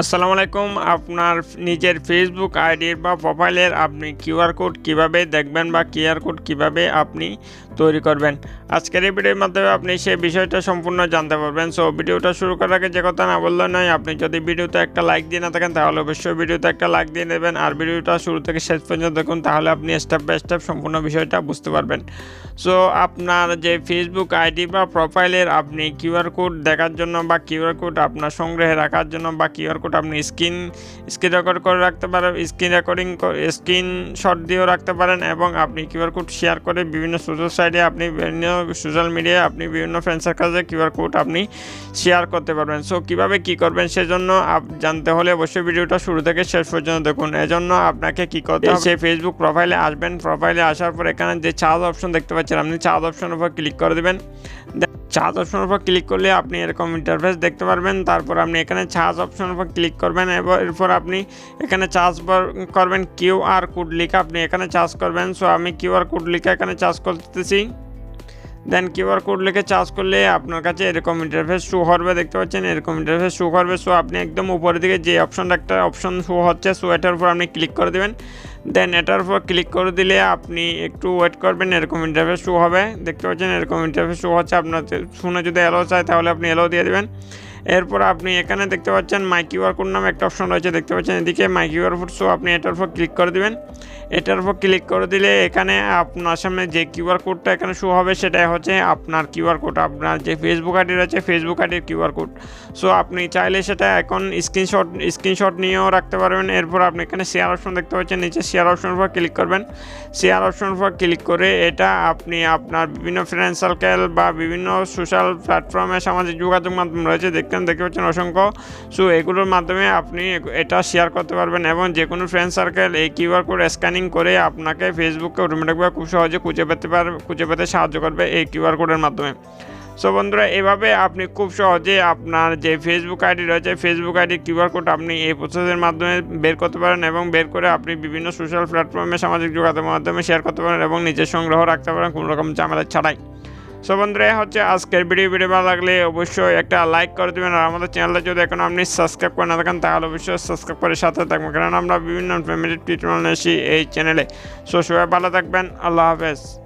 আসসালামু আলাইকুম। আপনার নিজের ফেসবুক আইডির বা প্রোফাইলের আপনি কিউআর কোড কীভাবে দেখবেন বা কিউআর কোড কীভাবে আপনি তৈরি করবেন? আজকের এই ভিডিওর মাধ্যমে আপনি সেই বিষয়টা সম্পূর্ণ জানতে পারবেন। সো ভিডিওটা শুরু করার আগে যে কথা না বললে নয়, আপনি যদি ভিডিওতে একটা লাইক দিয়ে না থাকেন, তাহলে অবশ্যই ভিডিওতে একটা লাইক দিয়ে নেবেন। আর ভিডিওটা শুরু থেকে শেষ পর্যন্ত দেখুন, তাহলে আপনি স্টেপ বাই স্টেপ সম্পূর্ণ বিষয়টা বুঝতে পারবেন। সো আপনার যে ফেসবুক আইডি বা প্রোফাইলের আপনি কিউআর কোড দেখার জন্য বা কিউআর কোড আপনার সংগ্রহে রাখার জন্য বা কিউআর কোড আপনি স্ক্রিন স্ক্রিন রেকর্ড করে রাখতে পারেন স্ক্রিন রেকর্ডিং স্ক্রিন শট দিয়েও রাখতে পারেন এবং আপনি কিউআর কোড শেয়ার করে বিভিন্ন সোশ্যাল সাইটে আপনি বিভিন্ন সোশ্যাল মিডিয়ায় আপনি বিভিন্ন ফ্রেন্ডসের কাছে কিউআর কোড আপনি শেয়ার করতে পারবেন। সো কীভাবে কী করবেন সেজন্য আপ জানতে হলে অবশ্যই ভিডিওটা শুরু থেকে শেষ পর্যন্ত দেখুন। এজন্য আপনাকে কী করতে হবে? সেই ফেসবুক প্রোফাইলে আসবেন। প্রোফাইলে আসার পর এখানে যে চার্জ অপশন দেখতে পাচ্ছেন আপনি চার্জ অপশনের উপর ক্লিক করে দেবেন। চার্জ অপশনের উপর ক্লিক করলে আপনি এরকম ইন্টারফেস দেখতে পারবেন। তারপর আপনি এখানে চার্জ অপশনের উপর ক্লিক করবেন এবং এরপর আপনি এখানে চার্জ করবেন কিউ আর কোড লিখে আপনি এখানে চার্জ করবেন। সো আমি কিউ আর কোড লিখে এখানে চার্জ করতেছি। দেন কিউআর কোড লিখে চার্জ করলে আপনার কাছে এরকম ইন্টারফেস শো করবে দেখতে পাচ্ছেন? এরকম ইন্টারফেস শো করবে সো আপনি একদম উপরের দিকে যে অপশনটা একটা অপশন শো হচ্ছে সো এটার উপর আপনি ক্লিক করে দেবেন। দেন এটার উপর ক্লিক করে দিলে আপনি একটু ওয়েট করবেন, এরকম ইন্টারফেস শো হবে। দেখতে পাচ্ছেন, এরকম ইন্টারফেস শো হচ্ছে। আপনার শুনে যদি এলো চায়, তাহলে আপনি এলো দিয়ে দেবেন। এরপর আপনি এখানে দেখতে পাচ্ছেন মাই কিউআর কোড নামে একটা অপশন রয়েছে, দেখতে পাচ্ছেন এদিকে মাই কিউআর কোড সো আপনি এটার উপর ক্লিক করে দেবেন। এটার উপর ক্লিক করে দিলে এখানে আপনার সামনে যে কিউআর কোডটা এখানে শো হবে, সেটাই হচ্ছে আপনার কিউআর কোড আপনার যে ফেসবুক আইডি রয়েছে ফেসবুক আইডির কিউআর কোড সো আপনি চাইলে সেটা এখন স্ক্রিনশট স্ক্রিনশট নিয়েও রাখতে পারবেন। এরপর আপনি এখানে শেয়ার অপশন দেখতে পাচ্ছেন, নিচে শেয়ার অপশনের উপর ক্লিক করবেন। শেয়ার অপশনের উপর ক্লিক করে এটা আপনি আপনার বিভিন্ন ফ্রেন্ড সার্কেল বা বিভিন্ন সোশ্যাল প্ল্যাটফর্মে সামাজিক যোগাযোগ মাধ্যম রয়েছে দেখতেন দেখতে পাচ্ছেন অসংখ্য। সো এগুলোর মাধ্যমে আপনি এটা শেয়ার করতে পারবেন এবং যে কোনো ফ্রেন্ড সার্কেল এই কিউআর কোড স্ক্যানিং করে আপনাকে ফেসবুকে অটোমেটিকভাবে খুব সহজে খুঁজে পেতে পার, খুঁজে পেতে সাহায্য করবে এই কিউআর কোডের মাধ্যমে। সো বন্ধুরা, এভাবে আপনি খুব সহজে আপনার যে ফেসবুক আইডি রয়েছে ফেসবুক আইডি কিউআর কোড আপনি এই প্রসেসের মাধ্যমে বের করতে পারেন এবং বের করে আপনি বিভিন্ন সোশ্যাল প্ল্যাটফর্মে সামাজিক যোগাযোগের মাধ্যমে শেয়ার করতে পারেন এবং নিজের সংগ্রহ রাখতে পারেন কোনো রকম ঝামেলা ছাড়াই। সো বন্ধুরা হচ্ছে আজকের ভিডিও। ভিডিও ভালো লাগলে অবশ্যই একটা লাইক করে দেবেন। আর আমাদের চ্যানেলটা যদি এখন আপনি সাবস্ক্রাইব করে না থাকেন, তাহলে অবশ্যই সাবস্ক্রাইব করে সাথে থাকবেন। কারণ আমরা বিভিন্ন ফ্যামিলি ট্রিটমেন্ট আসি এই চ্যানেলে সো সবাই ভালো থাকবেন। আল্লাহ হাফেজ।